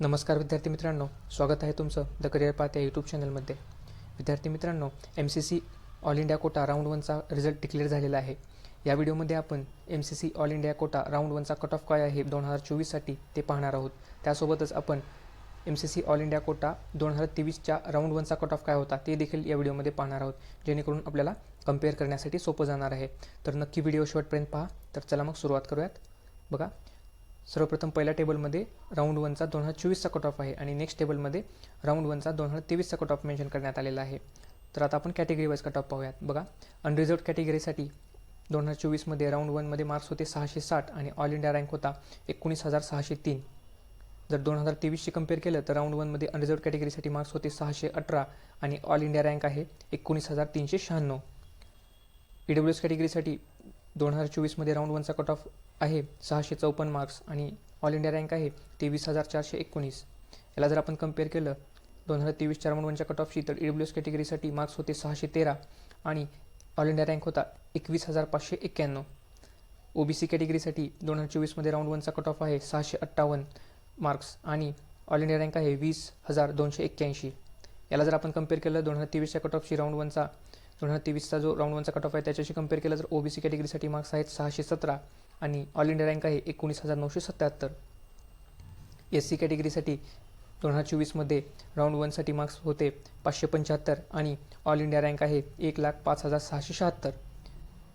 नमस्कार विद्यार्थी मित्रांनो स्वागत आहे तुमचं द करिअर पाथ या यूट्यूब चॅनलमध्ये विद्यार्थी मित्रांनो M C C all India quota round वनचा result declare झालेला आहे. या व्हिडिओमध्ये आपण M C C all India quota round वनचा cut off काय आहे दोन हजार चोवीससाठी ते पाहणार आहोत. त्यासोबतच आपण M C C all India quota दोन हजार तेवीसच्या राऊंड वनचा कट ऑफ काय होता ते देखील या व्हिडिओमध्ये पाहणार आहोत जेणेकरून आपल्याला कंपेअर करण्यासाठी सोपं जाणार आहे. तर नक्की व्हिडिओ शेवटपर्यंत पहा. तर चला मग सुरुवात करूयात. बघा सर्वप्रथम पहिल्या टेबलमध्ये राऊंड वनचा दोन हजार चोवीसचा कट ऑफ आहे आणि नेक्स्ट टेबलमध्ये राऊंड वनचा दोन हजार तेवीसचा कट ऑफ मेन्शन करण्यात आलेला आहे. तर आता आपण कॅटेगरी वाईज कट ऑफ पाहूयात. बघा अनरिझर्व कॅटेगरीसाठी दोन हजार चोवीसमध्ये राऊंड वनमध्ये मार्क्स होते सहाशे साठ आणि ऑल इंडिया रँक होता एकोणीस हजार सहाशे तीन. जर दोन हजार तेवीसशी कंपेअर केलं तर राऊंड वनमध्ये अनरिझर्व कॅटेगरीसाठी मार्क्स होते सहाशे अठरा आणि ऑल इंडिया रँक आहे एकोणीस हजार तीनशे शहाण्णव. ई डब्ल्यू एस कॅटेगरीसाठी दोन हजार चोवीसमध्ये राऊंड वनचा कट ऑफ आहे सहाशे चौपन्न मार्क्स आणि ऑल इंडिया रँक आहे तेवीस हजार चारशे एकोणीस. याला जर आपण कंपेअर केलं दोन हजार तेवीसच्या राऊंड वनच्या कट ऑफशी तर ईडब्ल्यू एस कॅटेगरीसाठी मार्क्स होते सहाशे तेरा आणि ऑल इंडिया रँक होता एकवीस हजार पाचशे एक्क्याण्णव. ओ बी सी कॅटेगरीसाठी दोन हजार चोवीसमध्ये राऊंड वनचा कट ऑफ आहे सहाशे अठ्ठावन्न मार्क्स आणि ऑल इंडिया रँक आहे वीस हजार दोनशे एक्क्याऐंशी. याला जर आपण कंपेअर केलं दोन हजार तेवीसच्या कट ऑफशी राऊंड वनचा दोन हजार तेवीसचा जो राऊंड वनचा कट ऑफ आहे त्याच्याशी कंपेअर केला तर ओ बी सी कॅटेगरीसाठी मार्क्स आहेत सहाशे सतरा आणि ऑल इंडिया रँक आहे एकोणीस हजार नऊशे सत्याहत्तर. एस सी कॅटेगरीसाठी दोन हजार चोवीसमध्ये राऊंड वनसाठी मार्क्स होते पाचशे पंच्याहत्तर आणि ऑल इंडिया रँक आहे एक लाख पाच हजार सहाशे शहात्तर.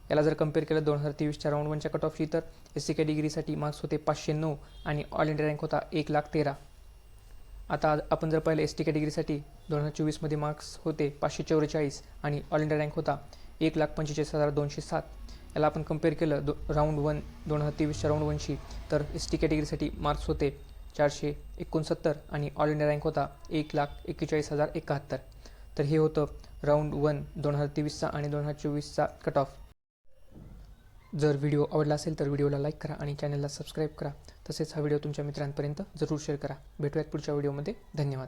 याला जर कंपेअर केलं दोन हजार तेवीसच्या राऊंड वनच्या कट ऑफशी तर एस सी कॅटेगरीसाठी मार्क्स होते पाचशे नऊ आणि ऑल इंडिया रँक होता एक लाख तेरा. आता आपण जर पाहिलं एस टी कॅटेगरीसाठी दोन हजार चोवीसमध्ये मार्क्स होते पाचशे चौवेचाळीस आणि ऑल इंडिया रँक होता एक लाख पंचेचाळीस हजार दोनशे सात. याला आपण कंपेअर केलं दो राऊंड वन दोन हजार तेवीसच्या राऊंड वनशी तर एस टी कॅटेगरीसाठी मार्क्स होते चारशे एकोणसत्तर आणि ऑल इंडिया रँक होता एक लाख एक्केचाळीस हजार एकाहत्तर. तर हे होतं राऊंड वन दोन हजार तेवीसचा आणि दोन हजार चोवीसचा कट ऑफ जर व्हिडिओ आवडला असेल तर व्हिडिओला लाईक करा आणि चॅनलला सबस्क्राईब करा. तसेच हा व्हिडिओ तुमच्या मित्रांपर्यंत जरूर शेअर करा. भेटूयात पुढच्या व्हिडिओमध्ये. धन्यवाद.